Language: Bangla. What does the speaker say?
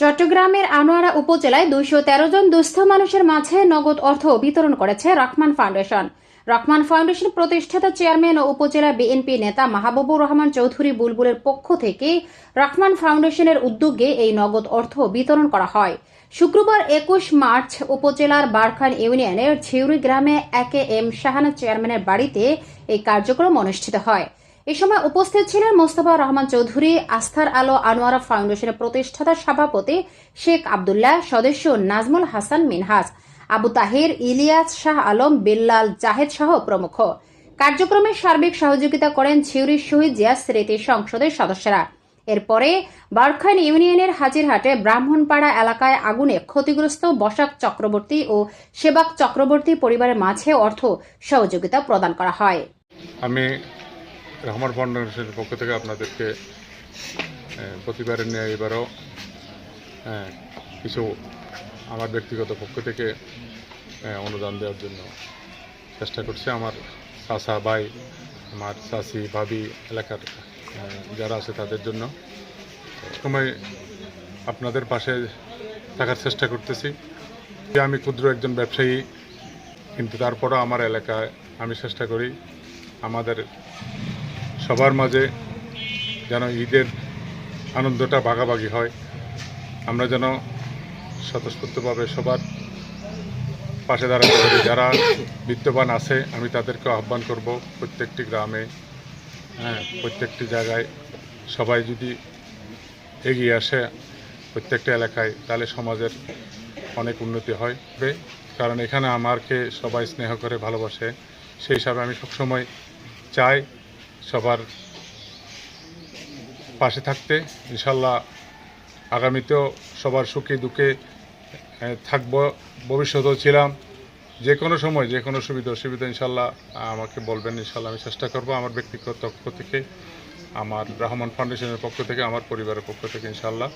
চট্টগ্রামের আনোয়ারা উপজেলায় দুইশো তেরো জন দুস্থ মানুষের মাঝে নগদ অর্থ বিতরণ করেছে রহমান ফাউন্ডেশন। রহমান ফাউন্ডেশন প্রতিষ্ঠাতা চেয়ারম্যান ও উপজেলা বিএনপি নেতা মাহবুবুর রহমান চৌধুরী বুলবুলের পক্ষ থেকে রহমান ফাউন্ডেশনের উদ্যোগে এই নগদ অর্থ বিতরণ করা হয়। শুক্রবার একুশ মার্চ উপজেলার বারখান ইউনিয়নের ঝিউরি গ্রামে একে এম শাহানা চেয়ারম্যানের বাড়িতে এই কার্যক্রম অনুষ্ঠিত হয়। এ সময় উপস্থিত ছিলেন মোস্তফা রহমান চৌধুরী, আস্থার আলো আনোয়ারা ফাউন্ডেশনের প্রতিষ্ঠাতা সভাপতি শেখ আবদুল্লাহ সদস্য নাজমুল হাসান মিনহাজ, আবু তাহির, ইলিয়াস শাহ আলম, বিল্লাল জাহেদ সহ প্রমুখ। কার্যক্রমে সার্বিক সহযোগিতা করেন ছিউরি শহীদ জিয়া স্মৃতি সংসদের সদস্যরা। এরপরে বারখান ইউনিয়নের হাজিরহাটে ব্রাহ্মণপাড়া এলাকায় আগুনে ক্ষতিগ্রস্ত বসাক চক্রবর্তী ও সেবাক চক্রবর্তী পরিবারের মাঝে অর্থ সহযোগিতা প্রদান করা হয়। আমি রহমান ফাউন্ডেশনের পক্ষ থেকে আপনাদেরকে প্রতিবারের নিয়ে এবারও কিছু আমার ব্যক্তিগত পক্ষ থেকে অনুদান দেওয়ার জন্য চেষ্টা করছি। আমার চাচা ভাই, আমার চাচি ভাবি এলাকার যারা আছে তাদের জন্য। সময় আপনাদের পাশে থাকার চেষ্টা করতেছি। যে আমি ক্ষুদ্র একজন ব্যবসায়ী, কিন্তু তারপরও আমার এলাকায় আমি চেষ্টা করি আমাদের সবার মাঝে যেন ঈদের আনন্দটা ভাগাভাগি হয়। আমরা যেন স্বতঃস্ফূর্তভাবে সবার পাশে দাঁড়াতে পারি। যারা বিত্তবান আছে, আমি তাদেরকে আহ্বান করব প্রত্যেকটি গ্রামে হ্যাঁ প্রত্যেকটি জায়গায় সবাই যদি এগিয়ে আসে প্রত্যেকটা এলাকায়, তাহলে সমাজের অনেক উন্নতি হয়। কারণ এখানে আমাকে সবাই স্নেহ করে ভালোবাসে। সেই হিসাবে আমি সবসময় চাই সবার পাশে থাকতে, ইনশাল্লাহ আগামীতেও সবার সুখে দুঃখে থাকব, ভবিষ্যতেও ছিলাম। যে কোনো সময়, যে কোনো সুবিধা অসুবিধা, ইনশাল্লাহ আমাকে বলবেন, ইনশাল্লাহ আমি চেষ্টা করব আমার ব্যক্তিগত পক্ষ থেকে, আমার রহমান ফাউন্ডেশনের পক্ষ থেকে, আমার পরিবারের পক্ষ থেকে, ইনশাল্লাহ।